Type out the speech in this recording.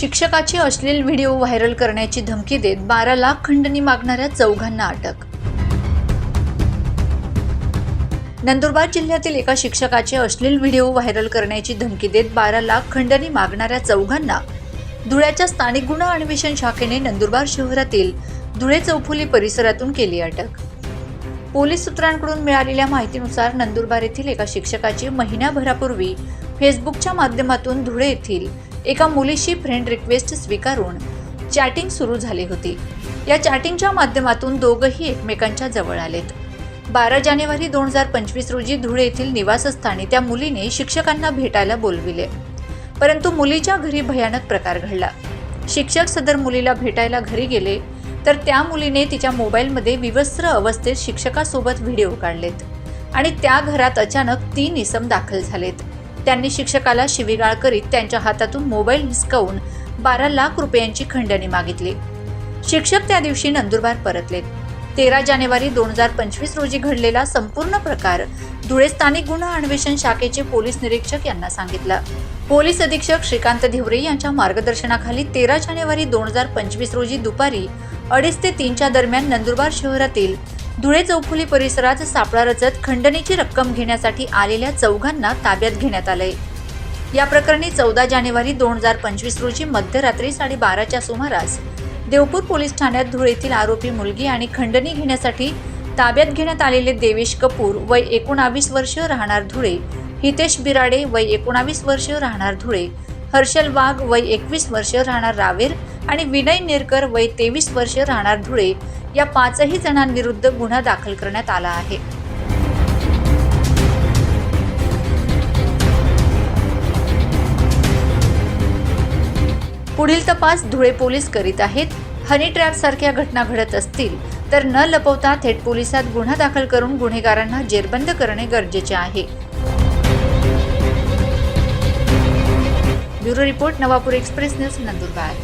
शिक्षकाची अश्लील video viral करण्याची धमकी देत बारा लाख खंडणी मागणाऱ्या चौघांना अटक. नंदुरबार जिल्ह्यातील एका शिक्षकाचे अश्लील व्हिडिओ व्हायरल करण्याची धमकी देत बारा लाख खंडणी मागणाऱ्या चौघांना धुळ्याच्या स्थानिक गुन्हा अन्वेषण शाखेने नंदुरबार शहरातील धुळे चौफुली परिसरातून केली अटक. पोलीस सूत्रांकडून मिळालेल्या माहितीनुसार नंदुरबार येथील एका शिक्षकाची महिन्याभरापूर्वी फेसबुकच्या माध्यमातून धुळे येथील एका मुलीशी फ्रेंड रिक्वेस्ट स्वीकारून चॅटिंग सुरू झाली होती. या चॅटिंगच्या माध्यमातून दोघंही एकमेकांच्या जवळ आलेत. बारा जानेवारी दोन हजार पंचवीस रोजी धुळे येथील निवासस्थानी त्या मुलीने शिक्षकांना भेटायला बोलविले. परंतु मुलीच्या घरी भयानक प्रकार घडला. शिक्षक सदर मुलीला भेटायला घरी गेले तर त्या मुलीने तिच्या मोबाईलमध्ये विवस्त्र अवस्थेत शिक्षकासोबत व्हिडिओ काढलेत आणि त्या घरात अचानक तीन इसम दाखल झालेत. त्यांनी शिक्षकाला शिवीगाळ करीत त्यांच्या हातातून मोबाईल हिसकावून बारा लाख रुपयांची खंडणी मागितली. शिक्षक त्या दिवशी नंदुरबार परतलेत. तेरा जानेवारी दोन हजार पंचवीस रोजी घडलेला संपूर्ण प्रकार धुळे स्थानिक गुन्हा अन्वेषण शाखेचे पोलीस निरीक्षक यांना सांगितला. पोलीस अधीक्षक श्रीकांत धिवरे यांच्या मार्गदर्शनाखाली तेरा जानेवारी दोन हजार पंचवीस रोजी दुपारी अडीच ते तीनच्या दरम्यान नंदुरबार शहरातील धुळे चौफुली परिसरात सापळा रचत खंडणीची रक्कम घेण्यासाठी आलेल्या चौघांना ताब्यात घेण्यात आलंय. या प्रकरणी चौदा जानेवारी दोन हजार पंचवीस रोजी मध्यरात्री साडेबाराच्या सुमारास देवपूर पोलीस ठाण्यात धुळे येथील आरोपी मुलगी आणि खंडणी घेण्यासाठी ताब्यात घेण्यात आलेले देवेश कपूर वय एकोणावीस वर्ष राहणार धुळे हितेश बिराडे वय एकोणावीस वर्ष राहणार धुळे हर्षल वाघ वय एकवीस वर्ष राहणार रावेर आणि विनय नेरकर वय तेवीस वर्ष राहणार धुळे या पाचही जणांविरुद्ध गुन्हा दाखल करण्यात आला आहे. पुढील तपास धुळे पोलीस करीत आहेत. हनी ट्रॅप सारख्या घटना घडत असतील तर न लपवता थेट पोलिसात गुन्हा दाखल करून गुन्हेगारांना जेरबंद करणे गरजेचे आहे. Bureau report Navapur express news Nandurbar.